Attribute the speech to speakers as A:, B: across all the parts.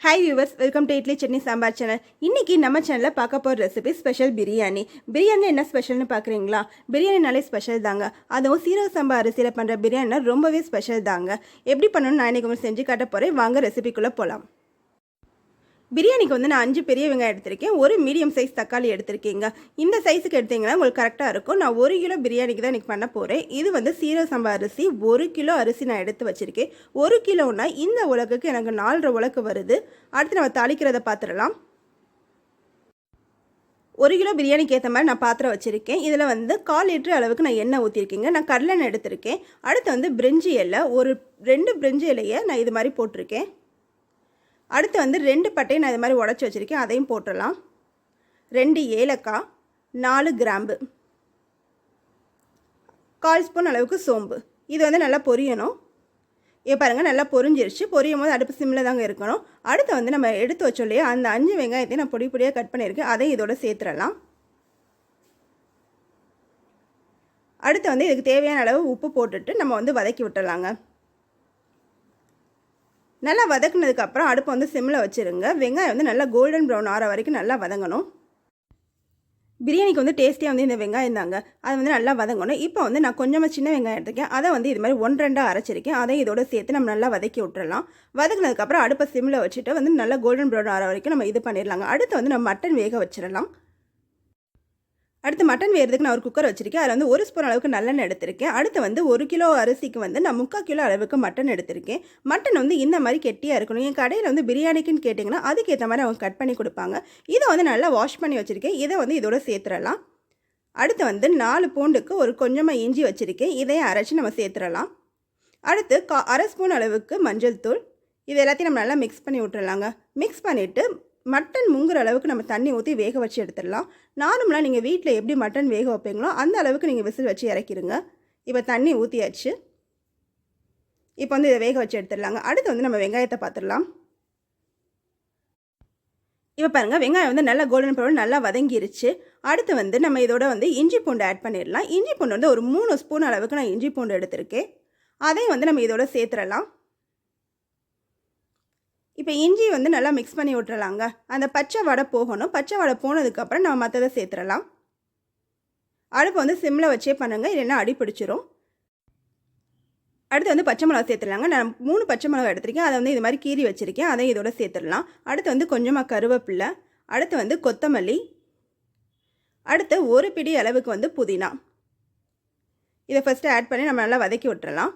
A: Hi viewers welcome to idli chutney sambar channel இன்றைக்கி நம்ம சேனலில் பார்க்க போகிற ரெசிபி ஸ்பெஷல் பிரியாணி பிரியாணி என்ன ஸ்பெஷல்னு பார்க்குறீங்களா? பிரியாணினாலே ஸ்பெஷல் தாங்க. அதுவும் சீரக சம்பா அரிசியில் பண்ணுற பிரியாணினா ரொம்பவே ஸ்பெஷல் தாங்க. எப்படி பண்ணணும்னு நான் இன்னைக்கு உங்களுக்கு செஞ்சு காட்ட போகிறேன் வாங்க ரெசிபிக்குள்ளே போகலாம் பிரியாணிக்கு வந்து நான் அஞ்சு பெரிய வெங்காயம் எடுத்திருக்கேன். ஒரு மீடியம் சைஸ் தக்காளி எடுத்திருக்கீங்க. இந்த சைஸுக்கு எடுத்தீங்கன்னா உங்களுக்கு கரெக்டாக இருக்கும். நான் ஒரு கிலோ பிரியாணிக்கு தான் இன்றைக்கி பண்ண போகிறேன் இது வந்து சீரக சம்பா அரிசி ஒரு கிலோ அரிசி நான் எடுத்து வச்சுருக்கேன். ஒரு கிலோனால் இந்த உலகுக்கு எனக்கு நாலரை உலக்கு வருது. அடுத்து நம்ம தாளிக்கிறத பார்த்துடலாம் ஒரு கிலோ பிரியாணிக்கு ஏற்ற மாதிரி நான் பாத்திரம் வச்சுருக்கேன். இதில் வந்து கால் லிட்டர் அளவுக்கு நான் எண்ணெய் ஊற்றிருக்கேங்க நான் கடலெண்ணெய் எடுத்திருக்கேன். அடுத்து வந்து பிரிஞ்சி இலை ஒரு ரெண்டு பிரிஞ்சி இலையை நான் இது மாதிரி போட்டிருக்கேன். அடுத்து வந்து ரெண்டு பட்டையை நான் இது மாதிரி உடச்சி வச்சுருக்கேன். அதையும் போட்டுடலாம். ரெண்டு ஏலக்காய் நாலு கிராம்பு கால் ஸ்பூன் அளவுக்கு சோம்பு. இது வந்து நல்லா பொரியணும். இப்போ பாருங்கள் நல்லா பொரிஞ்சிருச்சு. பொரியும் போது அடுப்பு சிம்மில் தாங்க இருக்கணும். அடுத்து வந்து நம்ம எடுத்து வச்சோம் இல்லையா அந்த அஞ்சு வெங்காயத்தையும் நான் பொடி பொடியாக கட் பண்ணியிருக்கேன். அதையும் இதோட சேர்த்துடலாம். அடுத்து வந்து இதுக்கு தேவையான அளவு உப்பு போட்டுட்டு நம்ம வந்து வதக்கி விட்டுடலாங்க. நல்லா வதக்குனதுக்கப்புறம் அடுப்பை வந்து சிம்மில் வச்சுருங்க. வெங்காயம் வந்து நல்லா கோல்டன் ப்ரௌன் ஆற வரைக்கும் நல்லா வதங்கணும். பிரியாணிக்கு வந்து டேஸ்ட்டியாக வந்து இந்த வெங்காயம் தாங்க. அது வந்து நல்லா வதங்கணும். இப்போ வந்து நான் கொஞ்சமாக சின்ன வெங்காயம் எடுத்துக்கேன் அதை வந்து இது மாதிரி ஒன்று ரெண்டாக அரைச்சிருக்கேன். அதையும் இதோட சேர்த்து நம்ம நல்லா வதக்கி விட்டுறலாம். வதக்குனதுக்கப்புறம் அடுப்பை சிம்மில் வச்சுட்டு வந்து நல்லா கோல்டன் ப்ரௌன் ஆற வரைக்கும் நம்ம இது பண்ணிடலாங்க அடுத்து வந்து நம்ம மட்டன் வேக வச்சிடலாம் அடுத்து மட்டன் வேகிறதுக்கு நான் ஒரு குக்கர் வச்சுருக்கேன். அதில் வந்து ஒரு ஸ்பூன் அளவுக்கு நல்லெண்ணெய் எடுத்திருக்கேன். அடுத்து வந்து ஒரு கிலோ அரிசிக்கு வந்து நான் முக்கால் கிலோ அளவுக்கு மட்டன் எடுத்திருக்கேன். மட்டன் வந்து இந்த மாதிரி கெட்டியாக இருக்கணும். என் கடையில் வந்து பிரியாணிக்குன்னு கேட்டிங்கன்னா அதுக்கேற்ற மாதிரி அவங்க கட் பண்ணி கொடுப்பாங்க. இதை வந்து நல்லா வாஷ் பண்ணி வச்சுருக்கேன். இதை வந்து இதோட சேர்த்துடலாம். அடுத்து வந்து நாலு பூண்டுக்கு ஒரு கொஞ்சமாக இஞ்சி வச்சுருக்கேன். இதையும் அரைச்சி நம்ம சேர்த்துடலாம். அடுத்து கா அரை ஸ்பூன் அளவுக்கு மஞ்சள் தூள். இது எல்லாத்தையும் நம்ம நல்லா மிக்ஸ் பண்ணி விட்டுறலாங்க. மிக்ஸ் பண்ணிவிட்டு மட்டன் முங்குற அளவுக்கு நம்ம தண்ணி ஊற்றி வேக வச்சு எடுத்துடலாம். நார்மலாக நீங்கள் வீட்டில் எப்படி மட்டன் வேக வைப்பீங்களோ அந்த அளவுக்கு நீங்கள் விசில் வச்சு இறக்கிடுங்க இப்போ தண்ணி ஊற்றியாச்சு இப்போ வந்து இதை வேக வச்சு எடுத்துடலாங்க. அடுத்து வந்து நம்ம வெங்காயத்தை பார்த்துடலாம் இப்போ பாருங்கள் வெங்காயம் வந்து நல்லா கோல்டன் ப்ரௌன் நல்லா வதங்கிருச்சு. அடுத்து வந்து நம்ம இதோட வந்து இஞ்சி பூண்டு ஆட் பண்ணிடலாம். இஞ்சி பூண்டு வந்து ஒரு மூணு ஸ்பூன் அளவுக்கு நான் இஞ்சி பூண்டு எடுத்திருக்கேன். அதையும் வந்து நம்ம இதோட சேர்த்துடலாம். இப்போ இஞ்சி வந்து நல்லா மிக்ஸ் பண்ணி விட்டுறலாங்க. அந்த பச்சை வடை போகணும். பச்சை வடை போனதுக்கப்புறம் நம்ம மற்றதை சேர்த்துடலாம் அடுப்பு வந்து சிம்மில் வச்சே பண்ணுங்கள் இல்லைன்னா அடி பிடிச்சிரும். அடுத்து வந்து பச்சை மிளகா சேர்த்துடலாங்க. நான் மூணு பச்சை மிளகா எடுத்திருக்கேன். அதை வந்து இது மாதிரி கீறி வச்சுருக்கேன். அதையும் இதோட சேர்த்துடலாம். அடுத்து வந்து கொஞ்சமாக கருவேப்பில்லை அடுத்து வந்து கொத்தமல்லி. அடுத்து ஒரு பிடி அளவுக்கு வந்து புதினா. இதை ஃபஸ்ட்டு ஆட் பண்ணி நம்ம நல்லா வதக்கி விட்டுறலாம்.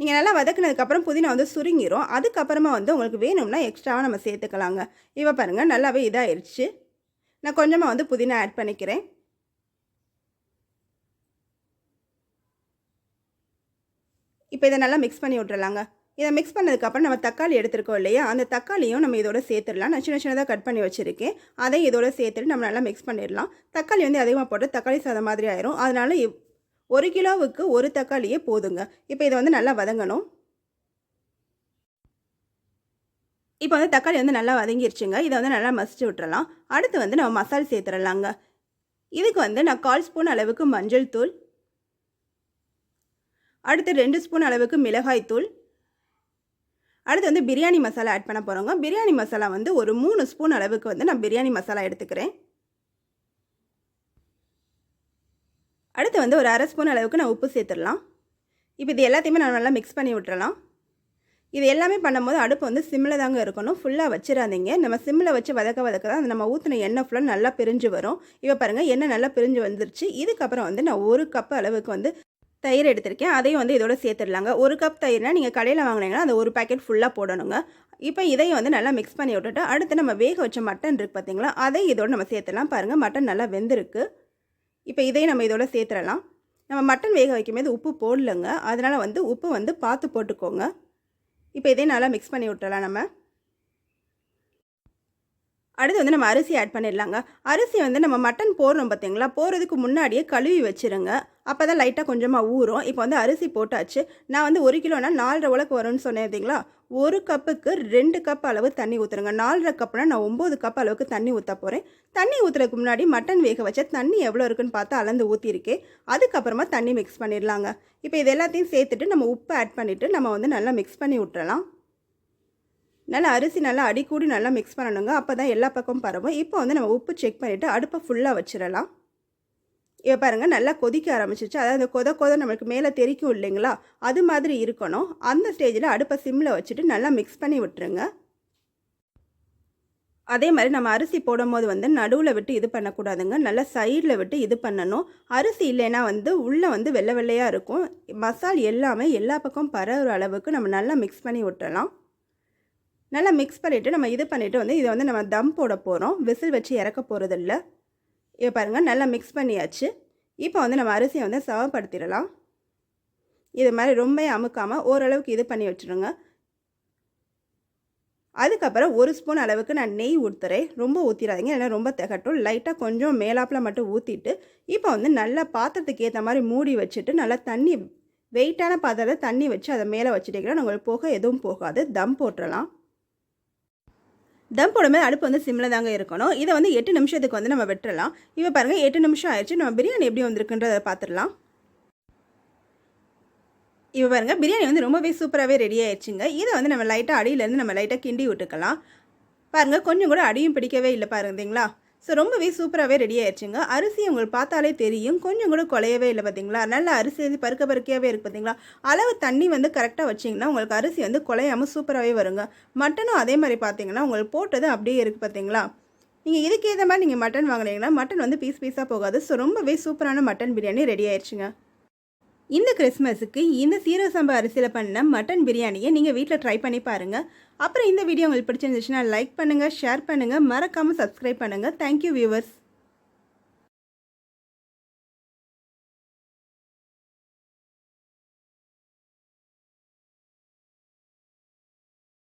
A: நீங்கள் நல்லா வதக்குனதுக்கப்புறம் புதினா வந்து சுருங்கிரும். அதுக்கப்புறமா வந்து உங்களுக்கு வேணும்னா எக்ஸ்ட்ராவாக நம்ம சேர்த்துக்கலாங்க. இப்போ பாருங்கள் நல்லாவே இதாகிடுச்சு நான் கொஞ்சமாக வந்து புதினா ஆட் பண்ணிக்கிறேன். இப்போ இதை நல்லா மிக்ஸ் பண்ணி விட்றலாங்க இதை மிக்ஸ் பண்ணதுக்கப்புறம் நம்ம தக்காளி எடுத்துருக்கோம் இல்லையா? அந்த தக்காளியும் நம்ம இதோட சேர்த்துடலாம். நான் சின்ன சின்னதாக கட் பண்ணி வச்சுருக்கேன். அதையும் இதோட சேர்த்துட்டு நம்ம நல்லா மிக்ஸ் பண்ணிடலாம். தக்காளி வந்து அதிகமாக போட்டு தக்காளி சாதம் மாதிரி ஆயிரும். அதனால ஒரு கிலோவுக்கு ஒரு தக்காளியே போதுங்க. இப்போ இதை வந்து நல்லா வதங்கணும். இப்போ வந்து தக்காளி வந்து நல்லா வதங்கிருச்சுங்க. இதை வந்து நல்லா மசிச்சு விட்டுறலாம். அடுத்து வந்து நம்ம மசால் சேர்த்துடலாங்க இதுக்கு வந்து நான் கால் ஸ்பூன் அளவுக்கு மஞ்சள் தூள். அடுத்து ரெண்டு ஸ்பூன் அளவுக்கு மிளகாய் தூள். அடுத்து வந்து பிரியாணி மசாலா ஆட் பண்ண போகிறோங்க பிரியாணி மசாலா வந்து ஒரு மூணு ஸ்பூன் அளவுக்கு வந்து நான் பிரியாணி மசாலா எடுத்துக்கிறேன். அடுத்து வந்து ஒரு அரை ஸ்பூன் அளவுக்கு நான் உப்பு சேர்த்துடலாம். இப்போ இது எல்லாத்தையுமே நான் நல்லா மிக்ஸ் பண்ணி விட்டுறலாம். இது எல்லாமே பண்ணும்போது அடுப்பு வந்து சிம்மில் தாங்க இருக்கணும். ஃபுல்லாக வச்சிடாதீங்க. நம்ம சிம்மில் வச்சு வதக்க வதக்க தான் நம்ம ஊற்றின எண்ணெய் ஃபுல்லாக நல்லா பிரிஞ்சு வரும். இப்போ பாருங்கள் எண்ணெய் நல்லா பிரிஞ்சு வந்துருச்சு. இதுக்கப்புறம் வந்து நான் ஒரு கப் அளவுக்கு வந்து தயிர் எடுத்திருக்கேன். அதையும் வந்து இதோட சேர்த்துடலாங்க. ஒரு கப் தயிர்னால் நீங்கள் கடையில் வாங்கினீங்கன்னா அந்த ஒரு பேக்கெட் ஃபுல்லாக போடணுங்க. இப்போ இதையும் வந்து நல்லா மிக்ஸ் பண்ணி விட்டுட்டு அடுத்து நம்ம வேக வச்ச மட்டன் இருக்குது பார்த்தீங்களா அதை இதோடு நம்ம சேர்த்துடலாம். பாருங்கள் மட்டன் நல்லா வெந்திருக்கு. இப்போ இதையும் நம்ம இதோட சேர்த்துடலாம். நம்ம மட்டன் வேக வைக்கும்போது உப்பு போடலங்க. அதனால் வந்து உப்பு வந்து பார்த்து போட்டுக்கோங்க. இப்போ இதே நல்லா மிக்ஸ் பண்ணி விட்டுறலாம் நம்ம. அடுத்து வந்து நம்ம அரிசி ஆட் பண்ணிடலாங்க. அரிசி வந்து நம்ம மட்டன் போடுறோம் பார்த்தீங்களா போகிறதுக்கு முன்னாடியே கழுவி வச்சுருங்க. அப்போ தான் லைட்டாக கொஞ்சமாக ஊறும். இப்போ வந்து அரிசி போட்டாச்சு. நான் வந்து ஒரு கிலோனா நாலரை உலக்கு வரும்னு சொன்னேன் இல்லைங்களா ஒரு கப்புக்கு ரெண்டு கப் அளவு தண்ணி ஊற்றுறங்க நாலரை கப்னா நான் ஒம்பது கப் அளவுக்கு தண்ணி ஊற்ற போகிறேன் தண்ணி ஊற்றுறதுக்கு முன்னாடி மட்டன் வேக வச்ச தண்ணி எவ்வளோ இருக்குன்னு பார்த்து அளந்து ஊற்றிருக்கேன் அதுக்கப்புறமா தண்ணி மிக்ஸ் பண்ணிடலாங்க. இப்போ இது எல்லாத்தையும் சேர்த்துட்டு நம்ம உப்பு ஆட் பண்ணிவிட்டு நம்ம வந்து நல்லா மிக்ஸ் பண்ணி விட்டுறலாம். நல்லா அரிசி நல்லா அடிக்கூடி நல்லா மிக்ஸ் பண்ணணுங்க. அப்போ தான் எல்லா பக்கமும் பரவும். இப்போ வந்து நம்ம உப்பு செக் பண்ணிவிட்டு அடுப்பை ஃபுல்லாக வச்சிடலாம். இப்போ பாருங்கள் நல்லா கொதிக்க ஆரம்பிச்சிச்சு அதாவது அந்த கொத கொத நம்மளுக்கு மேலே தெரிக்கும் இல்லைங்களா? அது மாதிரி இருக்கணும். அந்த ஸ்டேஜில் அடுப்பை சிம்மில் வச்சுட்டு நல்லா மிக்ஸ் பண்ணி விட்டுருங்க. அதே மாதிரி நம்ம அரிசி போடும்போது வந்து நடுவில் விட்டு இது பண்ணக்கூடாதுங்க. நல்லா சைடில் விட்டு இது பண்ணணும். அரிசி இல்லைன்னா வந்து உள்ளே வந்து வெள்ளை வெள்ளையாக இருக்கும். மசால் எல்லாமே எல்லா பக்கம் பரவுற அளவுக்கு நம்ம நல்லா மிக்ஸ் பண்ணி விட்டுறலாம். நல்லா மிக்ஸ் பண்ணிவிட்டு நம்ம இது பண்ணிவிட்டு வந்து இதை வந்து நம்ம தம் போட போகிறோம் விசில் வச்சு இறக்க போகிறதில்ல இதை பாருங்கள் நல்லா மிக்ஸ் பண்ணியாச்சு. இப்போ வந்து நம்ம அரிசியை வந்து சமப்படுத்திடலாம் இது மாதிரி ரொம்ப அமுக்காமல் ஓரளவுக்கு இது பண்ணி வச்சுருங்க. அதுக்கப்புறம் ஒரு ஸ்பூன் அளவுக்கு நான் நெய் ஊற்றுறேன் ரொம்ப ஊற்றிடாதீங்க ஏன்னா ரொம்ப திகட்டும். லைட்டாக கொஞ்சம் மேலாப்பில் மட்டும் ஊற்றிட்டு இப்போ வந்து நல்லா பாத்திரத்துக்கு ஏற்ற மாதிரி மூடி வச்சுட்டு நல்லா தண்ணி வெயிட்டான பாத்திரத்தை தண்ணி வச்சு அதை மேலே வச்சுட்டிங்கன்னா உங்களுக்கு போக எதுவும் போகாது. தம் போட்டுடலாம். தம் போடும்போது அடுப்பு வந்து சிம்மில் தாங்க இருக்கணும். இதை வந்து எட்டு நிமிஷத்துக்கு வந்து நம்ம வெட்டுறலாம். இப்போ பாருங்கள் எட்டு நிமிஷம் ஆயிடுச்சு. நம்ம பிரியாணி எப்படி வந்திருக்குன்றதை பார்த்துடலாம். இப்போ பாருங்கள் பிரியாணி வந்து ரொம்பவே சூப்பராகவே ரெடி ஆயிடுச்சுங்க. இதை வந்து நம்ம லைட்டாக அடியிலேருந்து நம்ம லைட்டாக கிண்டி விட்டுக்கலாம். பாருங்கள் கொஞ்சம் கூட அடியும் பிடிக்கவே இல்லை பாருந்தீங்களா ஸோ ரொம்பவே சூப்பராகவே ரெடி ஆயிடுச்சுங்க அரிசி உங்களுக்கு பார்த்தாலே தெரியும். கொஞ்சம் கூட குலையவே இல்லை பார்த்தீங்களா? நல்ல அரிசி வந்து பருக்க பருக்கையாகவே இருக்குது பார்த்தீங்களா? அளவு தண்ணி வந்து கரெக்டாக வச்சிங்கன்னா உங்களுக்கு அரிசி வந்து குலையாமல் சூப்பராகவே வருங்க. மட்டனும் அதே மாதிரி பார்த்தீங்கன்னா உங்களுக்கு போட்டது அப்படியே இருக்குது பார்த்தீங்களா? நீங்கள் இதுக்கு ஏற்ற மாதிரி நீங்கள் மட்டன் வாங்கினீங்கன்னா மட்டன் வந்து பீஸ் பீஸாக போகாது. ஸோ ரொம்பவே சூப்பரான மட்டன் பிரியாணி ரெடி ஆயிடுச்சுங்க இந்த கிறிஸ்மஸுக்கு இந்த சீரக சம்பா அரிசியில் பண்ண மட்டன் பிரியாணியை நீங்கள் வீட்டில் ட்ரை பண்ணி பாருங்கள் அப்புறம் இந்த வீடியோ உங்களுக்கு பிடிச்சிருந்துச்சுன்னா லைக் பண்ணுங்கள் ஷேர் பண்ணுங்கள் மறக்காமல் சப்ஸ்கிரைப் பண்ணுங்கள் தேங்க்யூ வியூவர்ஸ்